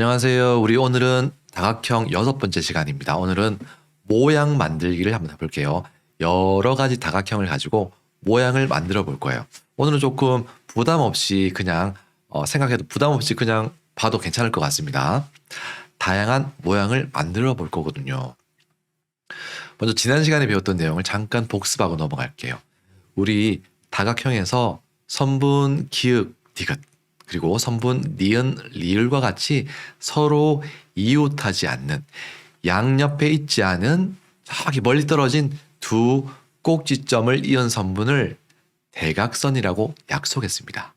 안녕하세요. 우리 오늘은 다각형 여섯 번째 시간입니다. 오늘은 모양 만들기를 한번 해볼게요. 여러 가지 다각형을 가지고 모양을 만들어 볼 거예요. 오늘은 조금 부담 없이 그냥 어, 생각해도 부담 없이 그냥 봐도 괜찮을 것 같습니다. 다양한 모양을 만들어 볼 거거든요. 먼저 지난 시간에 배웠던 내용을 잠깐 복습하고 넘어갈게요. 우리 다각형에서 선분, 기역, 디귿 그리고 선분, 니은, 리을과 같이 서로 이웃하지 않는 양옆에 있지 않은 저기 멀리 떨어진 두 꼭지점을 이은 선분을 대각선이라고 약속했습니다.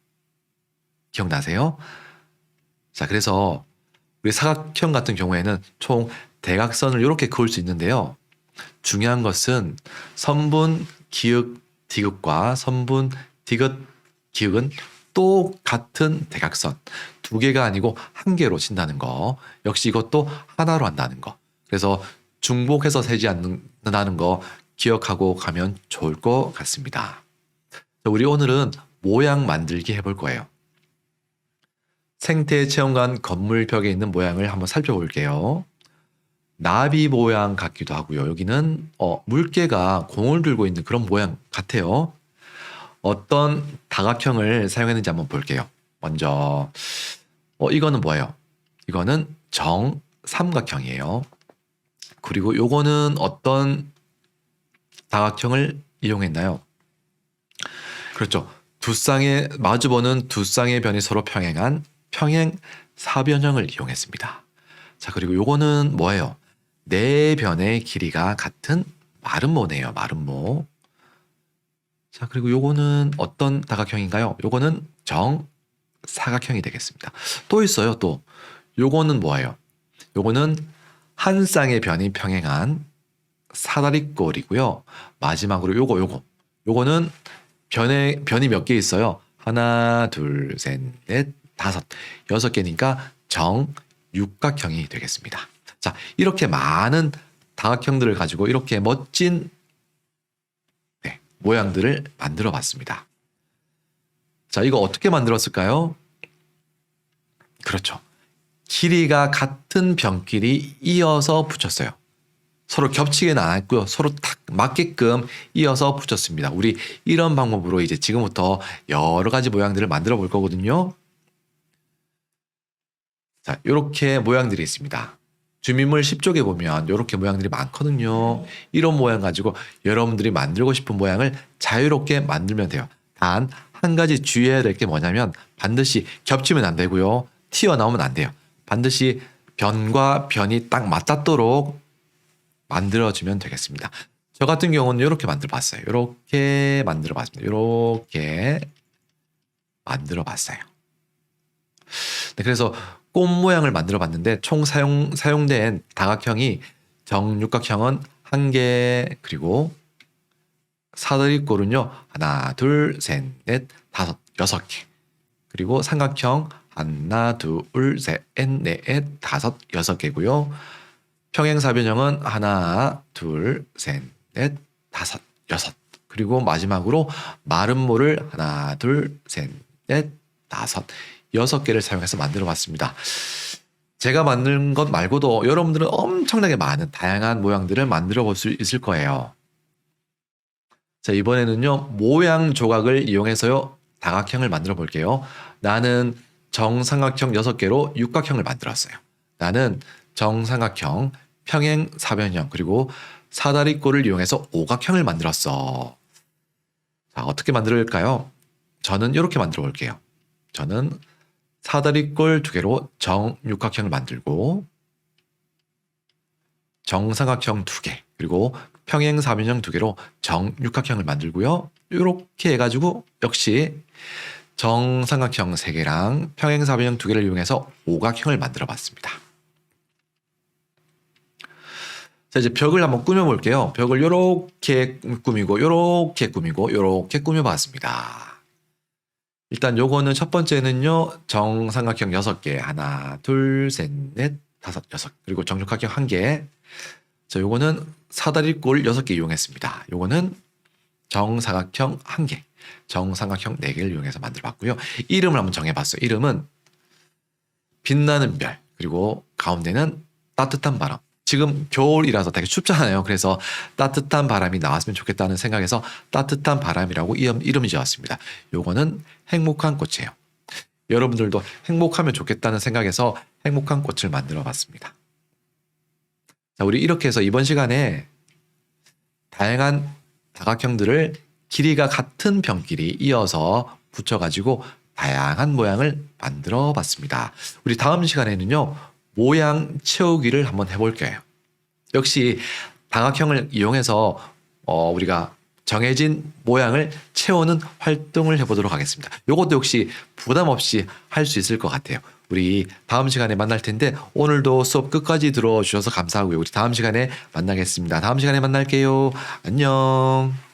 기억나세요? 자, 그래서 우리 사각형 같은 경우에는 총 대각선을 이렇게 그을 수 있는데요. 중요한 것은 선분, 기역, 디귿과 선분, 디귿, 기역은 똑같은 대각선 두 개가 아니고 한 개로 친다는 거 역시 이것도 하나로 한다는 거 그래서 중복해서 세지 않는다는 거 기억하고 가면 좋을 것 같습니다. 자, 우리 오늘은 모양 만들기 해볼 거예요. 생태 체험관 건물 벽에 있는 모양을 한번 살펴볼게요. 나비 모양 같기도 하고요. 여기는 어, 물개가 공을 들고 있는 그런 모양 같아요. 어떤 다각형을 사용했는지 한번 볼게요. 먼저 어, 이거는 뭐예요? 이거는 정삼각형이에요. 그리고 요거는 어떤 다각형을 이용했나요? 그렇죠. 두 쌍의 마주보는 두 쌍의 변이 서로 평행한 평행 사변형을 이용했습니다. 자, 그리고 요거는 뭐예요? 네 변의 길이가 같은 마름모네요. 마름모. 자, 그리고 요거는 어떤 다각형인가요? 요거는 정 사각형이 되겠습니다. 또 있어요, 또. 요거는 뭐예요? 요거는 한 쌍의 변이 평행한 사다리꼴이고요. 마지막으로 요거, 요거. 요거는 변에, 변이 몇 개 있어요? 하나, 둘, 셋, 넷, 다섯. 여섯 개니까 정 육각형이 되겠습니다. 자, 이렇게 많은 다각형들을 가지고 이렇게 멋진 모양들을 만들어 봤습니다. 자, 이거 어떻게 만들었을까요? 그렇죠. 길이가 같은 변끼리 이어서 붙였어요. 서로 겹치게는 안 했고요. 서로 딱 맞게끔 이어서 붙였습니다. 우리 이런 방법으로 이제 지금부터 여러 가지 모양들을 만들어 볼 거거든요. 자, 이렇게 모양들이 있습니다. 주민물 10쪽에 보면 이렇게 모양들이 많거든요. 이런 모양 가지고 여러분들이 만들고 싶은 모양을 자유롭게 만들면 돼요. 단 한 가지 주의해야 될 게 뭐냐면 반드시 겹치면 안 되고요. 튀어나오면 안 돼요. 반드시 변과 변이 딱 맞닿도록 만들어주면 되겠습니다. 저 같은 경우는 이렇게 만들어 봤어요. 이렇게 만들어 봤습니다. 이렇게 만들어 봤어요. 네, 그래서 꽃 모양을 만들어 봤는데 총 사용 사용된 다각형이 정육각형은 한 개 그리고 사다리꼴은요 하나 둘 셋 넷 다섯 여섯 개. 그리고 삼각형 하나 둘 셋넷넷 다섯 여섯 개고요. 평행사변형은 하나 둘 셋 넷 다섯 여섯. 그리고 마지막으로 마름모를 하나 둘 셋 넷 다섯 여섯 개를 사용해서 만들어 봤습니다. 제가 만든 것 말고도 여러분들은 엄청나게 많은 다양한 모양들을 만들어 볼 수 있을 거예요. 자, 이번에는요, 모양 조각을 이용해서요, 다각형을 만들어 볼게요. 나는 정삼각형 6개로 육각형을 만들었어요. 나는 정삼각형, 평행 사변형, 그리고 사다리꼴을 이용해서 오각형을 만들었어. 자, 어떻게 만들까요? 저는 이렇게 만들어 볼게요. 저는 사다리꼴 두 개로 정육각형을 만들고 정삼각형 두 개, 그리고 평행사변형 두 개로 정육각형을 만들고요. 이렇게 해가지고 역시 정삼각형 세 개랑 평행사변형 두 개를 이용해서 오각형을 만들어 봤습니다. 자, 이제 벽을 한번 꾸며 볼게요. 벽을 이렇게 꾸미고, 이렇게 꾸미고, 이렇게 꾸며 봤습니다. 일단 요거는 첫 번째는요. 정삼각형 6개. 하나, 둘, 셋, 넷, 다섯, 여섯. 그리고 정육각형 1개. 자, 요거는 사다리꼴 6개 이용했습니다. 요거는 정사각형 1개. 정삼각형 4개를 이용해서 만들어 봤고요. 이름을 한번 정해 봤어요. 이름은 빛나는 별. 그리고 가운데는 따뜻한 바람. 지금 겨울이라서 되게 춥잖아요. 그래서 따뜻한 바람이 나왔으면 좋겠다는 생각에서 따뜻한 바람이라고 이름, 이름이 지었습니다. 요거는 행복한 꽃이에요. 여러분들도 행복하면 좋겠다는 생각에서 행복한 꽃을 만들어 봤습니다. 자, 우리 이렇게 해서 이번 시간에 다양한 다각형들을 길이가 같은 병끼리 이어서 붙여가지고 다양한 모양을 만들어 봤습니다. 우리 다음 시간에는요, 모양 채우기를 한번 해볼게요. 역시 다각형을 이용해서 어, 우리가 정해진 모양을 채우는 활동을 해보도록 하겠습니다. 이것도 역시 부담 없이 할 수 있을 것 같아요. 우리 다음 시간에 만날 텐데 오늘도 수업 끝까지 들어주셔서 감사하고요. 우리 다음 시간에 만나겠습니다. 다음 시간에 만날게요. 안녕.